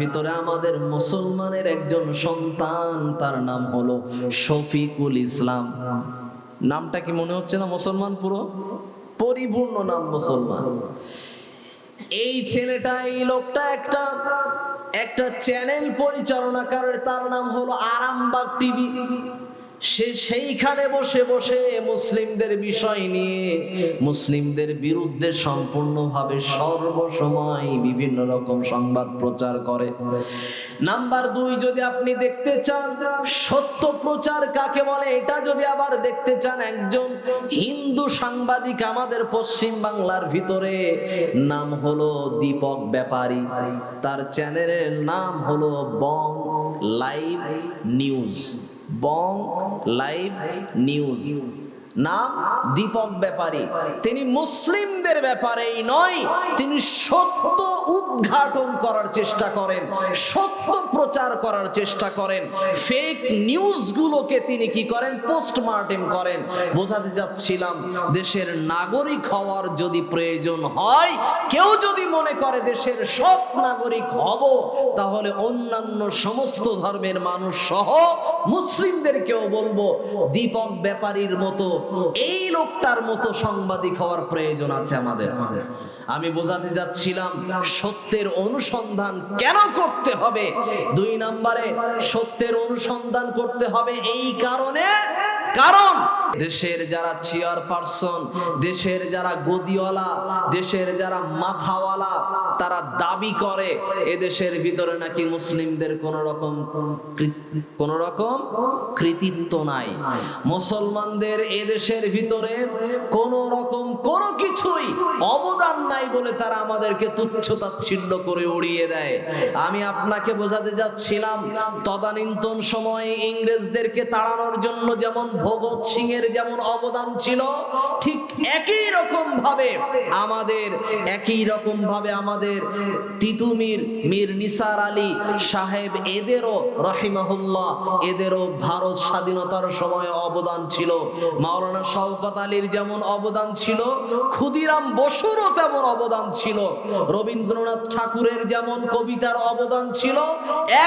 ভিতরে আমাদের মুসলমানের একজন সন্তান, তার নাম হলো শফিকুল ইসলাম। নামটা কি মনে হচ্ছে না মুসলমান পুরো? পরিপূর্ণ নাম মুসলমান। এই ছেলেটা, এই লোকটা একটা একটা চ্যানেল পরিচালনা করে তার নাম হলো আরামবাগ টিভি। সে সেইখানে বসে বসে মুসলিমদের বিষয় নিয়ে, মুসলিমদের বিরুদ্ধে সম্পূর্ণভাবে সর্বসময় বিভিন্ন রকম সংবাদ প্রচার করে। নাম্বার দুই, যদি আপনি দেখতে চান, সত্য প্রচার কাকে বলে, এটা যদি আবার দেখতে চান, একজন হিন্দু সাংবাদিক আমাদের পশ্চিম বাংলার ভিতরে, নাম হলো দীপক ব্যাপারী। তার চ্যানেলের নাম হলো Bong Live News. Bong Live News নাম দীপক ব্যাপারী। তিনি মুসলিমদের ব্যাপারেই নয়, তিনি সত্য উদ্ঘাটন করার চেষ্টা করেন, সত্য প্রচার করার চেষ্টা করেন। ফেক নিউজগুলোকে তিনি কি করেন? পোস্টমার্টেম করেন। বোঝাতে যাচ্ছিলাম, দেশের নাগরিক হওয়ার যদি প্রয়োজন হয়, কেউ যদি মনে করে দেশের সৎ নাগরিক হব, তাহলে অন্যান্য সমস্ত ধর্মের মানুষ সহ মুসলিমদেরকেও বলব, দীপক ব্যাপারীর মতো এই লোকটার মতো সাংবাদিক হওয়ার প্রয়োজন আছে আমাদের। আমি বোঝাতে যাচ্ছিলাম, সত্যের অনুসন্ধান কেন করতে হবে? দুই নম্বরে, সত্যের অনুসন্ধান করতে হবে এই কারণে। কারণ দেশের যারা চেয়ার পারসন দেশের যারা গদিওয়ালা, দেশের যারা মাথাওয়ালা, তারা দাবি করে এ দেশের ভিতরে নাকি মুসলিমদের কোন রকম কোন রকম কৃতিত্ব নাই। মুসলমানদের এ দেশের ভিতরে কোন রকম কোন কিছুই অবদান নাই বলে তারা আমাদেরকে তুচ্ছ তাচ্ছিল্য করে উড়িয়ে দেয়। আমি আপনাকে বোঝাতে যাচ্ছিলাম, তদানীন্তন সময়ে ইংরেজদেরকে তাড়ানোর জন্য যেমন ভগৎ সিং এর যেমন অবদান ছিল, ঠিক একই রকম ভাবে আমাদের, একই রকম ভাবে আমাদের তিতুমির মীর নিসার আলী সাহেব এদেরও রহিমাহুল্লাহ, এদেরও ভারত স্বাধীনতার সময় অবদান ছিল। মাওলানা শওকত আলীর যেমন অবদান ছিল, ক্ষুদিরাম বসুরও তেমন অবদান ছিল। রবীন্দ্রনাথ ঠাকুরের যেমন কবিতার অবদান ছিল,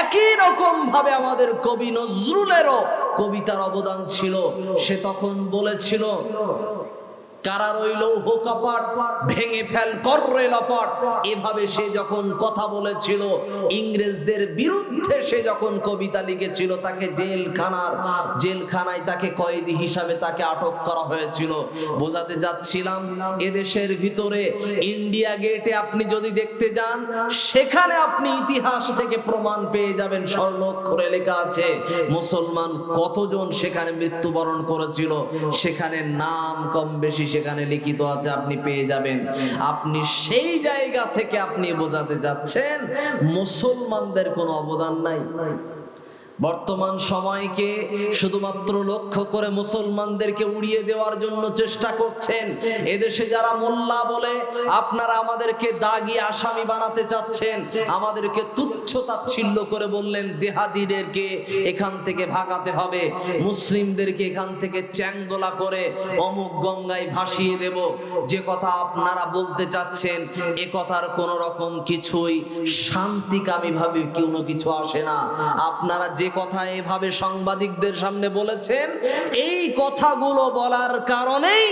একই রকম ভাবে আমাদের কবি নজরুলেরও কবিতার অবদান ছিল সে তখন বলেছিল কারার ওই লৌহ কপাট ভেঙে ফেল, কররে লপাট। এভাবে সে যখন কথা বলেছিল, ইংরেজদের বিরুদ্ধে সে যখন কবিতা লিখেছিল, তাকে জেলখানার, জেলখানায় তাকে কয়েদি হিসাবে তাকে আটক করা হয়েছিল। বোঝাতে যাচ্ছিলাম, এদেশের ভিতরে ইন্ডিয়া গেটে আপনি যদি দেখতে যান, সেখানে আপনি ইতিহাস থেকে প্রমাণ পেয়ে যাবেন। স্বর্ণক্ষরে লেখা আছে, মুসলমান কতজন সেখানে মৃত্যুবরণ করেছিল? সেখানে নাম কম বেশি সেখানে লিখিত আছে, আপনি পেয়ে যাবেন। আপনি সেই জায়গা থেকে আপনি বোঝাতে যাচ্ছেন, মুসলমানদের কোনো অবদান নাই। বর্তমান সময়কে শুধুমাত্র লক্ষ্য করে মুসলমানদেরকে উড়িয়ে দেওয়ার জন্য চেষ্টা করছেন। এদেশে যারা মোল্লা বলে, আপনারা আমাদেরকে দাগি আসামি বানাতে চাচ্ছেন। আমাদেরকে তুচ্ছ তাচ্ছিল্য করে বললেন, দেহাদিদেরকে এখান থেকে ভাগাতে হবে। মুসলিমদেরকে এখান থেকে চ্যাংদোলা করে অমুক গঙ্গায় ভাসিয়ে দেব। যে কথা আপনারা বলতে চাচ্ছেন, এ কথার কোন রকম কিছুই শান্তিকামী ভাবে কোনো কিছু আসে না। আপনারা যে কথা এভাবে সাংবাদিকদের সামনে বলেছেন, এই কথাগুলো বলার কারণেই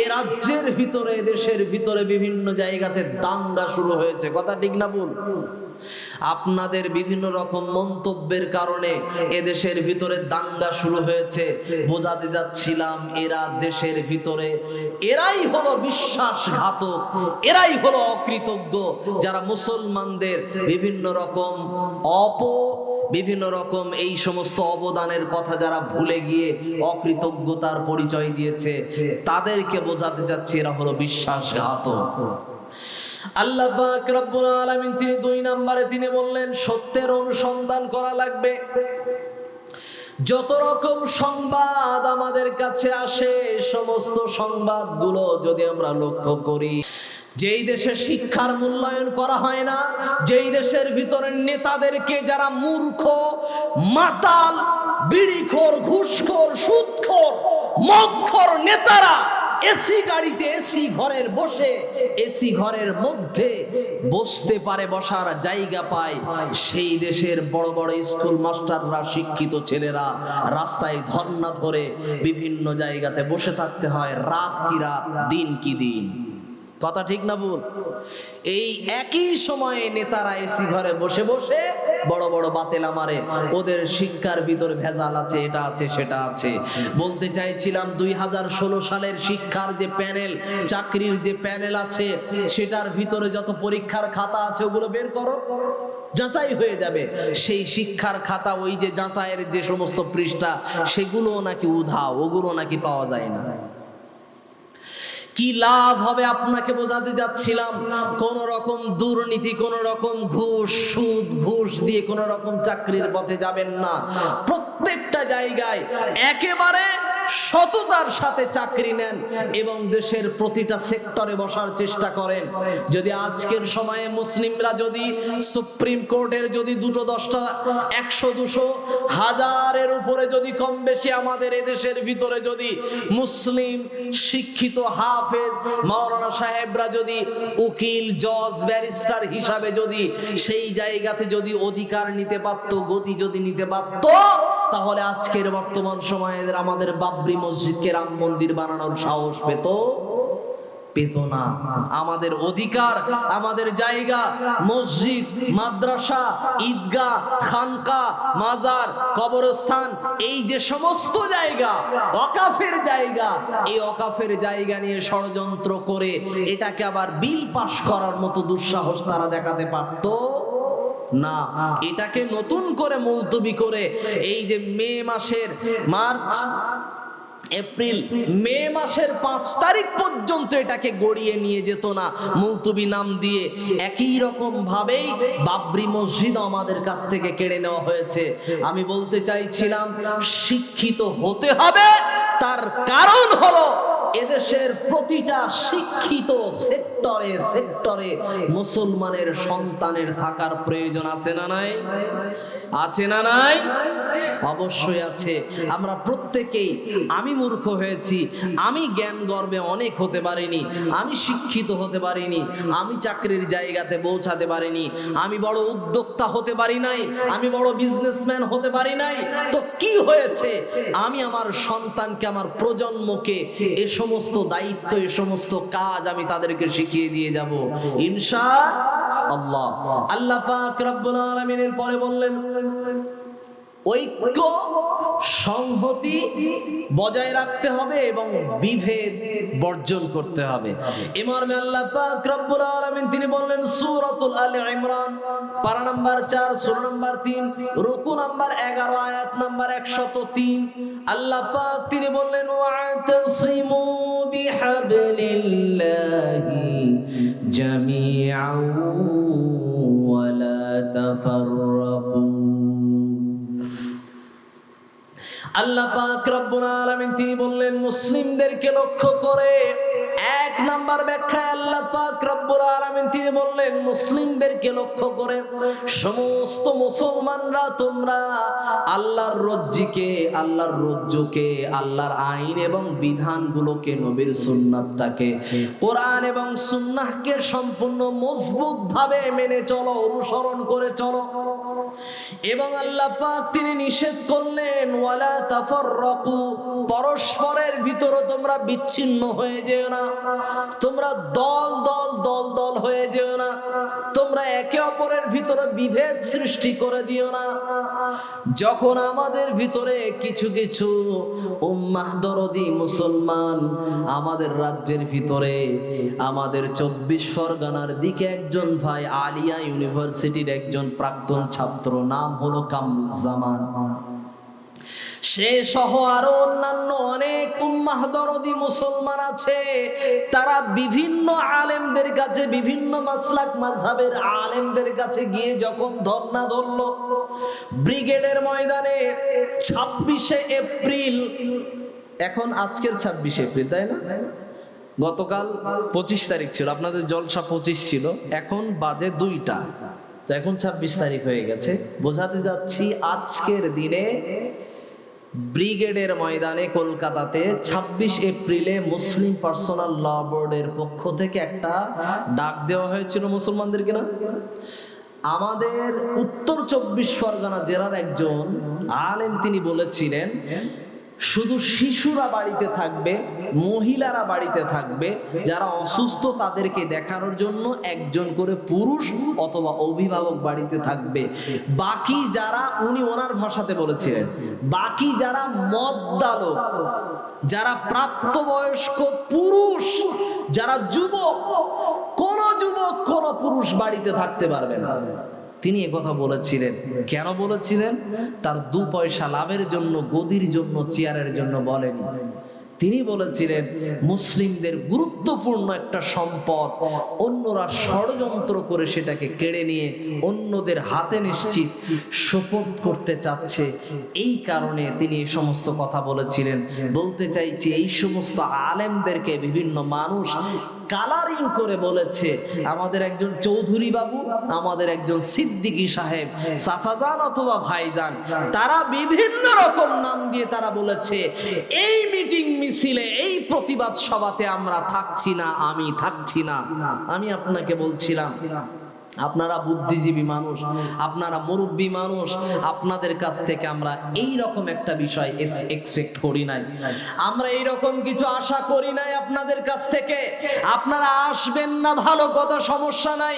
এ রাজ্যের ভিতরে, দেশের ভিতরে বিভিন্ন জায়গাতে দাঙ্গা শুরু হয়েছে। কথা ঠিক না বল আপনাদের বিভিন্ন রকম মন্তব্যের কারণে এদেশের ভিতরে দাঙ্গা শুরু হয়েছে। বোঝাতে যাচ্ছিলাম, এরা দেশের ভিতরে, এরাই হলো বিশ্বাসঘাতক, এরাই হলো অকৃতজ্ঞ। যারা মুসলমানদের বিভিন্ন রকম অপ, বিভিন্ন রকম এই সমস্ত অবদানের কথা যারা ভুলে গিয়ে অকৃতজ্ঞতার পরিচয় দিয়েছে, তাদেরকে বোঝাতে চাচ্ছি এরা হলো বিশ্বাসঘাতক। আল্লাহ পাক রব্বুল তিনি দুই নম্বরে তিনি বললেন, সত্যের অনুসন্ধান করা লাগবে। যত রকম সংবাদ আমাদের কাছে আসে, সমস্ত সংবাদগুলো যদি আমরা লক্ষ্য করি, যেই দেশে শিক্ষার মূল্যায়ন করা হয় না, যেই দেশের ভিতরে নেতাদেরকে যারা মূর্খ, মাতাল, বিড়িখোর, ঘুষখোর, সুদখোর, মদখোর নেতারা এসি গাড়িতে এসি ঘরের বসে এসি ঘরের মধ্যে বসতে পারে, বসার জায়গা পায়। সেই দেশের বড় বড় স্কুল মাস্টাররা শিক্ষিত ছেলেরা রাস্তায় ধর্না ধরে বিভিন্ন জায়গাতে বসে থাকতে হয়, রাত কি রাত, দিন কি দিন। কথা ঠিক না বল এই একই সময়ে নেতারা এসি ঘরে বসে বসে বড় বড় বাতেলা মারে ওদের শিক্ষার ভিতর ভেজাল আছে, এটা আছে, সেটা আছে। বলতে চাইছিলাম দুই হাজার ষোলো সালের শিক্ষার যে প্যানেল, চাকরির যে প্যানেল আছে, সেটার ভিতরে যত পরীক্ষার খাতা আছে, ওগুলো বের করো। যাচাই হয়ে যাবে। সেই শিক্ষার খাতা, ওই যে যাচাইয়ের যে সমস্ত পৃষ্ঠা সেগুলো নাকি উধাও, ওগুলো নাকি পাওয়া যায় না। কি লাভ হবে আপনাকে বোঝাতে যাচ্ছিলাম? কোন রকম দুর্নীতি, কোন রকম ঘুষ, সুদ, ঘুষ দিয়ে কোন রকম চাকরির পথে যাবেন না। প্রত্যেকটা জায়গায় একেবারে সততার সাথে চাকরি নেন এবং দেশের প্রতিটা সেক্টরে বসার চেষ্টা করেন। যদি আজকের সময়ে মুসলিমরা যদি সুপ্রিম কোর্টের যদি দুটো দশটা একশো, দুশো, হাজারের উপরে যদি কম বেশি আমাদের এদেশের ভিতরে যদি মুসলিম শিক্ষিত হাফেজ মাওলানা সাহেবরা যদি উকিল, জজ, ব্যারিস্টার হিসাবে যদি সেই জায়গাতে যদি অধিকার নিতে পারত, গতি যদি নিতে পারত তাহলে আজকের বর্তমান সময়ে আমাদের বাবরি মসজিদকে রাম মন্দির বানানোর সাহস পেত? পেত না। আমাদের অধিকার, আমাদের জায়গা, মসজিদ, মাদ্রাসা, ঈদগাহ খানকা মাজার, কবরস্থান, এই যে সমস্ত জায়গা অকাফের জায়গা, এই অকাফের জায়গা নিয়ে ষড়যন্ত্র করে এটাকে আবার বিল পাশ করার মতো দুঃসাহস তারা দেখাতে পারতো? না, এটাকে নতুন করে মুলতবি করে এই যে মে মাসের মার্চ, এপ্রিল, মে মাসের পাঁচ তারিখ পর্যন্ত এটাকে গড়িয়ে নিয়ে যেত না মুলতুবি নাম দিয়ে। একই রকম ভাবেই বাবরি মসজিদ আমাদের কাছ থেকে কেড়ে নেওয়া হয়েছে। আমি বলতে চাইছিলাম, শিক্ষিত হতে হবে, তার কারণ হলো এদেশের প্রতিটা শিক্ষিত সেক্টরে সেক্টরে মুসলমানের সন্তানের থাকার প্রয়োজন আছে না নাই? আছে না নাই? অবশ্যই আছে। আমরা প্রত্যেকেই, আমি মূর্খ হয়েছি, আমি জ্ঞান গর্বে অনেক হতে পারিনি, আমি শিক্ষিত হতে পারিনি, আমি চাকরির জায়গাতে পৌঁছাতে পারিনি, আমি বড় উদ্যোক্তা হতে পারি নাই, আমি বড় বিজনেসম্যান হতে পারি নাই। তো কি হয়েছে? আমি আমার সন্তানকে, আমার প্রজন্মকে, এ সমস্ত দায়িত্ব, এ সমস্ত কাজ আমি তাদেরকে শিখিয়ে দিয়ে যাব। ইনশা আল্লাহ। আল্লাহ পাক রব্বুল আলামিনের পরে বললেন ঐক্য, সংহতি বজায় রাখতে হবে এবং বিভেদ বর্জন করতে হবে। ইমামে আল্লাহ পাক রব্বুল আলামিন তিনি বললেন, সূরাতুল আলে ইমরান, পারা নাম্বার 4 সূরা নাম্বার 3 রুকু নাম্বার 11 আয়াত নাম্বার 103 আল্লাহ পাক তিনি বললেন ওয়াতাসিমু বিহাবলিল্লাহি। আল্লাহ পাক রব্বুল আলামিন তিনি বললেন, মুসলিমদেরকে লক্ষ্য করে। এক নাম্বার ব্যাখ্যায় আল্লাহ পাক রব্বুল আলামিন তিনি বললেন, মুসলিমদেরকে লক্ষ্য করে। সমস্ত মুসলমানরা তোমরা আল্লাহর রজ্জিকে, আল্লাহর রজ্জুকে, আল্লাহর আইন এবং বিধানগুলোকে, নবীর সুন্নাতটাকে, কোরআন এবং সুন্নাহকে সম্পূর্ণ মজবুত ভাবে মেনে চলো, অনুসরণ করে চলো। এবং আল্লাহ পাক তিনি নিষেধ করলেন, ওয়ালা তাফাররাকু পরস্পরের ভিতরে তোমরা বিচ্ছিন্ন হয়ে যেও না। তোমরা দল দল দল দল হয়ে যেও না। তোমরা একে অপরের ভিতরে বিভেদ সৃষ্টি করে দিও না। যখন আমাদের ভিতরে কিছু কিছু উম্মাহ দরদি মুসলমান আমাদের রাজ্যের ভিতরে, আমাদের চব্বিশ পরগনার দিকে একজন ভাই আলিয়া ইউনিভার্সিটির একজন প্রাক্তন ছাত্র নাম হলো কামরুজ্জামান। সে সহ আরও অন্যান্য অনেক উম্মাহ দরদি মুসলমান আছে। তারা বিভিন্ন আলেমদের কাছে, বিভিন্ন মাসলাক মাঝহাবের আলেমদের কাছে গিয়ে যখন ধর্ণা ধরল, ব্রিগেডের ময়দানে ছাব্বিশে এপ্রিল, এখন আজকের ছাব্বিশে এপ্রিল, তাই না? গতকাল পঁচিশ তারিখ ছিল, আপনাদের জলসা পঁচিশ ছিল, এখন বাজে দুইটা। তো এখন ছাব্বিশ তারিখ হয়ে গেছে। বোঝাতে যাচ্ছি আজকের দিনে ব্রিগেডের ময়দানে কলকাতাতে ২৬ এপ্রিলে মুসলিম পার্সোনাল ল বোর্ডের পক্ষ থেকে একটা ডাক দেওয়া হয়েছিল মুসলমানদেরকে না আমাদের উত্তর চব্বিশ পরগনা জেলার একজন আলেম তিনি বলেছিলেন শুধু শিশুরা বাড়িতে থাকবে, মহিলারা বাড়িতে থাকবে, যারা অসুস্থ তাদেরকে দেখানোর জন্য একজন করে পুরুষ অথবা অভিভাবক বাড়িতে থাকবে। বাকি যারা, উনি ওনার ভাষাতে বলেছিলেন, বাকি যারা মদ্দালক যারা প্রাপ্তবয়স্ক পুরুষ, যারা যুবক, কোন যুবক, কোন পুরুষ বাড়িতে থাকতে পারবে না। তিনি কথা বলেছিলেন। কেন বলেছিলেন? তার দু পয়সা লাভের জন্য, গদির জন্য, চেয়ারের জন্য বলেনি। তিনি বলেছিলেন, মুসলিমদের গুরুত্বপূর্ণ একটা সম্পদ, অন্যরা ষড়যন্ত্র করে সেটাকে কেড়ে নিয়ে অন্যদের হাতে নিশ্চিত সোপর্দ করতে চাচ্ছে। এই কারণে তিনি এই সমস্ত কথা বলেছিলেন। বলতে চাইছি, এই সমস্ত আলেমদেরকে, বিভিন্ন মানুষ কালারিং করে বলেছে, আমাদের একজন চৌধুরী বাবু, আমাদের একজন সিদ্দিকী সাহেব সাসাজান অথবা ভাইজান, তারা বিভিন্ন রকম নাম দিয়ে তারা বলেছে, এই মিটিং মিছিলে, এই প্রতিবাদ সভাতে আমরা থাকছি না, আমি থাকছি না। আমি আপনাকে বলছিলাম আপনারা বুদ্ধিজীবী মানুষ, আপনারা মুরব্বী মানুষ, আপনাদের কাছ থেকে আমরা এই রকম একটা বিষয় এক্সপেক্ট করি নাই। আমরা এই রকম কিছু আশা করি নাই আপনাদের কাছ থেকে। আপনারা আসবেন না, ভালো কথা সমস্যা নাই।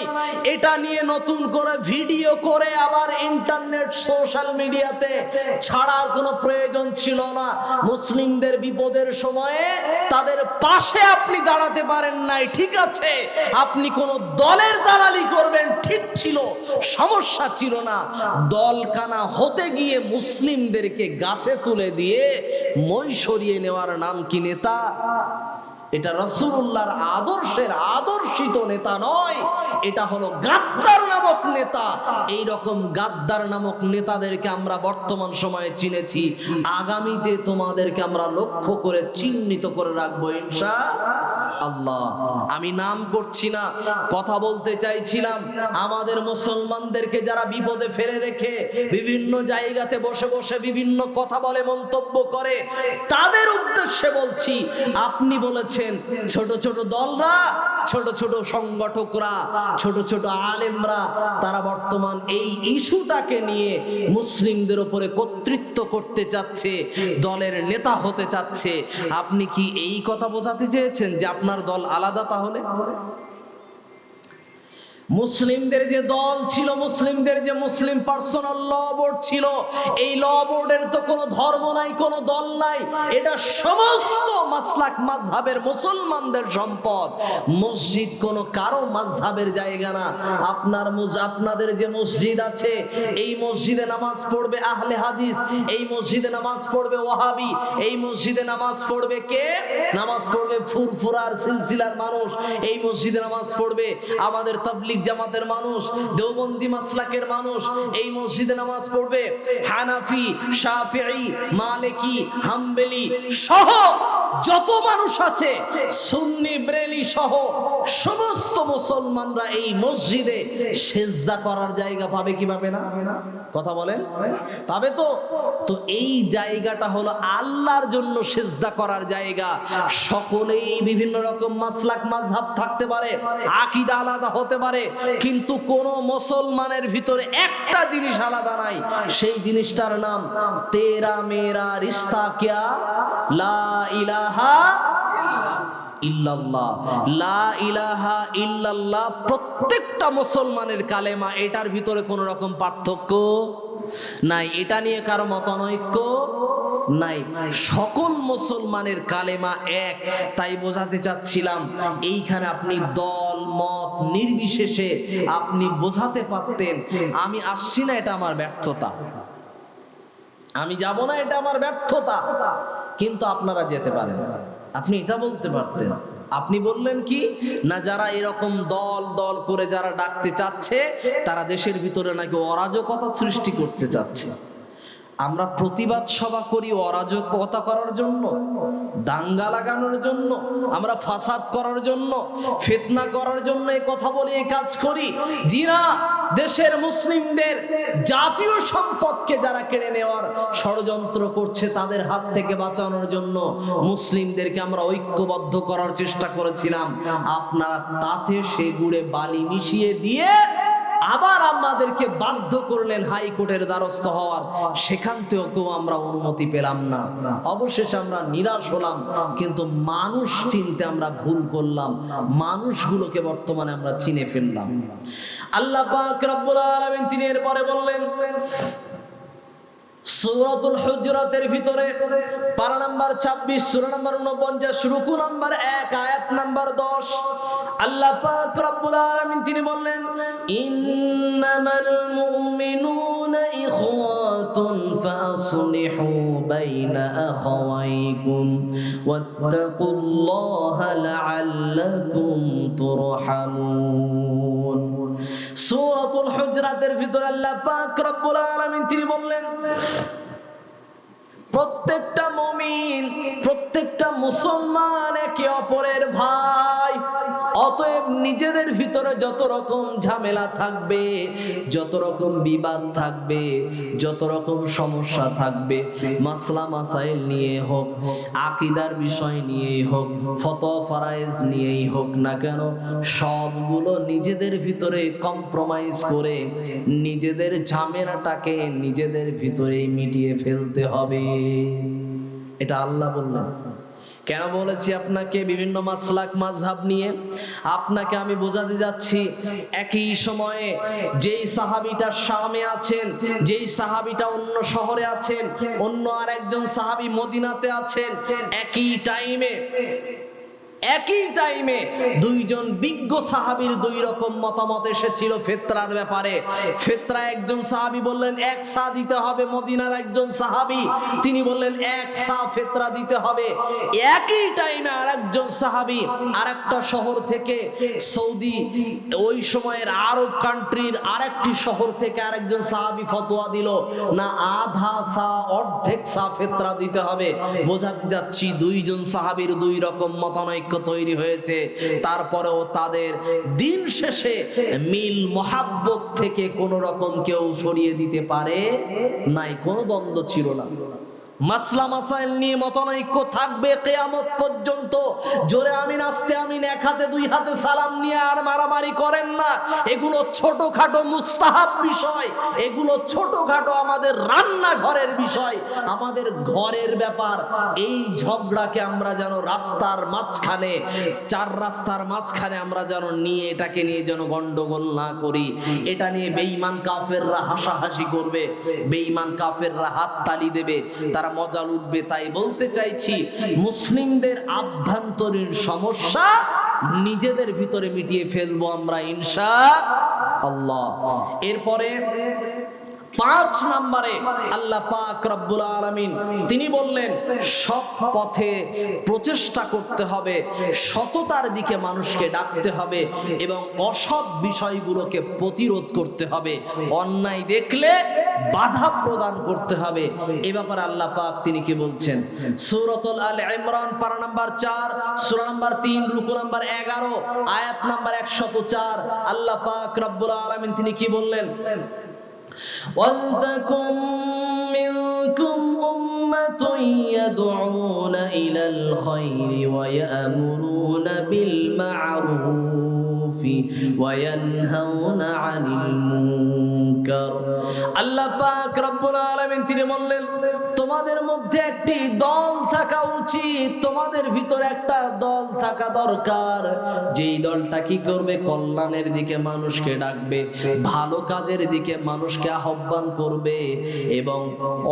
এটা নিয়ে নতুন করে ভিডিও করে আবার ইন্টারনেট সোশ্যাল মিডিয়াতে ছাড়ার কোনো প্রয়োজন ছিল না। মুসলিমদের বিপদের সময়ে তাদের পাশে আপনি দাঁড়াতে পারেন নাই, ঠিক আছে? আপনি কোনো দলের দালালি করবেন ঠিক ছিল, সমস্যা ছিল না। দলকানা হতে গিয়ে মুসলিমদেরকে গাছে তুলে দিয়ে মই সরিয়ে নেওয়ার নাম কি নেতা? এটা রসুল্লাহর আদর্শের আদর্শিত নেতা নয়, এটা হলো গাদ্দার নামক নেতা। এই রকম গাদ্দার নামক নেতাদেরকে আমরা বর্তমান সময়ে চিনেছি। আগামীতে তোমাদেরকে আমরা লক্ষ্য করে, চিহ্নিত করে রাখব, ইনশা আল্লাহ, আমি নাম করছি না, কথা বলতে চাইছিলাম। আমাদের মুসলমানদেরকে যারা বিপদে ফেলে রেখে বিভিন্ন জায়গাতে বসে বসে বিভিন্ন কথা বলে, মন্তব্য করে, তাদের উদ্দেশ্যে বলছি, আপনি বলেছেন ছোট ছোট দলরা, ছোট ছোট সংগঠকরা, ছোট ছোট আলেমরা, তারা বর্তমান এই ইস্যুটাকে নিয়ে মুসলিমদের উপরে কর্তৃত্ব করতে চাচ্ছে, দলের নেতা হতে চাচ্ছে। আপনি কি এই কথা বোঝাতে চেয়েছেন যে আপনার দল আলাদা তাহলে? মুসলিমদের যে দল ছিল, মুসলিমদের যে মুসলিম পার্সোনাল ল বোর্ড ছিল, এই ল বোর্ডের তো কোনো ধর্ম নাই, কোনো দল নাই। এটা সমস্ত মাসলাক মাযহাবের মুসলমানদের সম্পদ। মসজিদ কোনো কারও মাযহাবের জায়গা না। আপনার আপনাদের যে মসজিদ আছে, এই মসজিদে নামাজ পড়বে আহলে হাদিস, এই মসজিদে নামাজ পড়বে ওয়াহাবি, এই মসজিদে নামাজ পড়বে কে? নামাজ পড়বে ফুরফুরার সিলসিলার মানুষ, এই মসজিদে নামাজ পড়বে আমাদের তাবলিগ জামাতের মানুষ, দেওবন্দি মাসলাকের মানুষ, এই মসজিদে নামাজ পড়বে হানাফি, শাফিঈ, মালিকি, হাম্বেলি সহ যত মানুষ আছে, সুন্নি, ব্রেলি সহ সমস্ত মুসলমানরা এই মসজিদে সেজদা করার জায়গা পাবে কি পাবে না? কথা বলেন? পাবে তো? তো এই জায়গাটা হলো আল্লাহর জন্য সেজদা করার জায়গা। সকলেই বিভিন্ন রকম মাসলাক মাযহাব থাকতে পারে, আকিদা আলাদা হতে পারে, কিন্তু কোন মুসলমানের ভিতরে একটা জিনিস আলাদা নাই। সেই জিনিসটার নাম তেরা, মেরা রিশতা কিয়া, লা ইলাহা ইল্লাল্লাহ। লা ইলাহা ইল্লাল্লাহ, প্রত্যেকটা মুসলমানের কালেমা, এটার ভিতরে কোনো রকম পার্থক্য নাই। এটা নিয়ে কারও মতানৈক্য নাই। সকল মুসলমানের কালেমা এক, তাই বোঝাতে চাচ্ছিলাম, এইখানে আপনি দল, মত নির্বিশেষে আপনি বোঝাতে পারতেন। আমি আসছি না, এটা আমার ব্যর্থতা। আমি যাব না, এটা আমার ব্যর্থতা। কিন্তু আপনারা যেতে পারেন। আপনি এটা বলতে পারতেন। আপনি বললেন কি, না যারা এরকম দল দল করে যারা ডাকতে চাচ্ছে, তারা দেশের ভিতরে নাকি অরাজকতা সৃষ্টি করতে চাচ্ছে। আমরা প্রতিবাদ সভা করি অরাজকতা করার জন্য, দাঙ্গা লাগানোর জন্য, আমরা ফাসাদ করার জন্য, ফেতনা করার জন্য এই কথা বলি এই কাজ করি। জি না দেশের মুসলিমদের জাতীয় সম্পদকে যারা কেড়ে নেওয়ার ষড়যন্ত্র করছে, তাদের হাত থেকে বাঁচানোর জন্য মুসলিমদেরকে আমরা ঐক্যবদ্ধ করার চেষ্টা করেছিলাম। আপনারা তাতে সে গুড়ে বালি মিশিয়ে দিয়ে আবার আমাদেরকে বাধ্য করলেন হাইকোর্টের দ্বারস্থ হওয়ার। সেখান থেকেও আমরা অনুমতি পেলাম না। অবশেষে আমরা নিরাশ হলাম, কিন্তু মানুষ চিনতে আমরা ভুল করলাম। মানুষগুলোকে বর্তমানে আমরা চিনে ফেললাম। আল্লাহ পাক রব্বুল আলামিন তিনি এরপরে বললেন সূরাতুল হুজরাতের ভিতরে পারা নাম্বার 26 সূরা নাম্বার 49 রুকু নাম্বার 1 আয়াত নাম্বার 10 আল্লাহ পাক রব্বুল আলামিন তিনি বললেন, ইন্নামাল মুমিনুনা ইখওয়াতুন ফাসলিহু বাইনা আখাওয়াইকুম, ওয়াত্তাকুল্লাহা লাআল্লাকুম তুরহামুন। সূরাতুল হুজরাতের ভিতরে আল্লাহ পাক রব্বুল আলামিন, তিনি বললেন, প্রত্যেকটা মমিন, প্রত্যেকটা মুসলমান একে অপরের ভাই। অতএব নিজেদের ভিতরে যত রকম ঝামেলা থাকবে, যত রকম বিবাদ থাকবে, যত রকম সমস্যা থাকবে, মাসলা মাসাইল নিয়ে হোক, আকিদার বিষয় নিয়েই হোক ফত ফারাইজ নিয়েই হোক না কেন, সবগুলো নিজেদের ভিতরে কম্প্রোমাইজ করে নিজেদের ঝামেলাটাকে নিজেদের ভিতরেই মিটিয়ে ফেলতে হবে। এটা আল্লাহ বললেন। কেন বলেছি আপনাকে বিভিন্ন মাসলাক মাঝহাব নিয়ে? আপনাকে আমি বোঝাতে যাচ্ছি, একই সময়ে যেই সাহাবিটা শামে আছেন, যেই সাহাবিটা অন্য শহরে আছেন, অন্য আর একজন সাহাবি মদিনাতে আছেন, একই টাইমে একই টাইমে দুইজন বিজ্ঞ সাহাবীর দুই রকম মতামত এসেছিল ফেতরার ব্যাপারে। ফেতরা একজন সাহাবী বললেন, এক সা দিতে হবে মদিনার একজন সাহাবী। তিনি বললেন, এক সা ফেতরা দিতে হবে। একই টাইমে আরেকজন সাহাবী আরেকটা শহর থেকে সৌদি, ওই সময়ের আরব কান্ট্রির আরেকটি শহর থেকে আরেকজন সাহাবী ফতোয়া দিল, না, আধা সা, অর্ধেক সা ফেতরা দিতে হবে। বোঝাতে যাচ্ছি দুইজন সাহাবীর দুই রকম মতানৈক্য তৈরি হয়েছে, তারপরেও তাদের দিন শেষে মিল মহাব্বত থেকে কোন রকম কেউ সরিয়ে দিতে পারে নাই, কোনো দ্বন্দ্ব ছিল না। মাসলা মাসাইল নিয়ে মতানৈক্য থাকবে কেয়ামত পর্যন্ত। জোরে আমিন, আস্তে আমিন, এক হাতে, দুই হাতে সালাম নিয়ে আর মারামারি করেন না। এগুলো ছোটখাটো মুস্তাহাব বিষয়। এগুলো ছোটখাটো আমাদের রান্নাঘরের বিষয়। আমাদের ঘরের ব্যাপার। এই ঝগড়াকে আমরা যেন রাস্তার মাঝখানে, চার রাস্তার মাঝখানে আমরা যেন নিয়ে এটাকে নিয়ে যেন গন্ডগোল না করি। এটা নিয়ে বেঈমান কাফেররা হাসাহাসি করবে। বেঈমান কাফেররা হাত তালি দেবে। তারা মজা লুটবে, তাই বলতে চাইছি, মুসলিমদের আভ্যন্তরীণ সমস্যা নিজেদের ভিতরে মিটিয়ে ফেলব আমরা, ইনশা আল্লাহ। এরপরে পাঁচ নম্বরে আল্লাহ পাক রব্বুল আলামিন, তিনি বললেন, সব পথে প্রচেষ্টা করতে হবে, সততার দিকে মানুষকে ডাকতে হবে এবং অসৎ বিষয়গুলোকে প্রতিরোধ করতে হবে। অন্যায় দেখলে বাধা প্রদান করতে হবে। এ ব্যাপারে আল্লাহ পাক তিনি কি বলছেন? সূরাতুল আল ইমরান, পারা নাম্বার 4 সূরা নাম্বার তিন, রুকু নাম্বার 11 আয়াত নাম্বার 104 আল্লাহ পাক রব্বুল আলামিন তিনি কি বললেন? ولتكن منكم أمة يدعون إلى الخير ويأمرون بالمعروف وينهون عن المنكر. আল্লাহ পাক রব্বুল আলামিন তিনি বললেন, তোমাদের মধ্যে একটি দল থাকা উচিত, তোমাদের ভিতরে একটা দল থাকা দরকার। যেই দলটা কি করবে? কল্যাণের দিকে মানুষকে ডাকবে, ভালো কাজের দিকে মানুষকে আহ্বান করবে এবং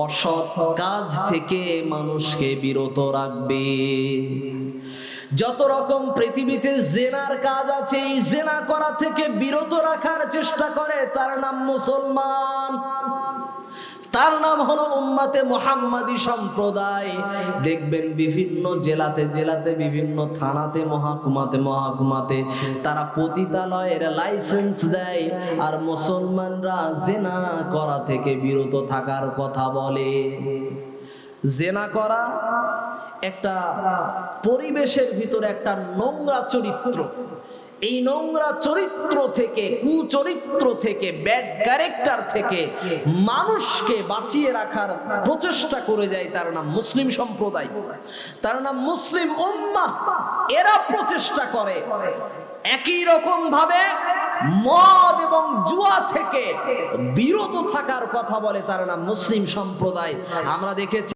অসৎ কাজ থেকে মানুষকে বিরত রাখবে। যত রকম পৃথিবীতে জেনার কাজ আছে, এই জেনা করা থেকে বিরত রাখার চেষ্টা করে, তার নাম মুসলমান। তার নাম হলো উম্মাতে মোহাম্মদী সম্প্রদায়। দেখবেন বিভিন্ন জেলাতে জেলাতে, বিভিন্ন থানাতে, মহাকুমাতে মহাকুমাতে তারা পতিতালয়ের লাইসেন্স দেয় আর মুসলমানরা জেনা করা থেকে বিরত থাকার কথা বলে। জেনা করা একটা পরিবেশের ভিতরে একটা নোংরা চরিত্র। এই নোংরা চরিত্র থেকে, কুচরিত্র থেকে ব্যাড ক্যারেক্টার থেকে মানুষকে বাঁচিয়ে রাখার প্রচেষ্টা করে যায় তার নাম মুসলিম সম্প্রদায়। তার নাম মুসলিম উম্মাহ। এরা প্রচেষ্টা করে। একই রকম ভাবে মদ এবং জুয়া থেকে বিরত থাকার কথা বলে তার নাম মুসলিম সম্প্রদায়। আমরা দেখেছি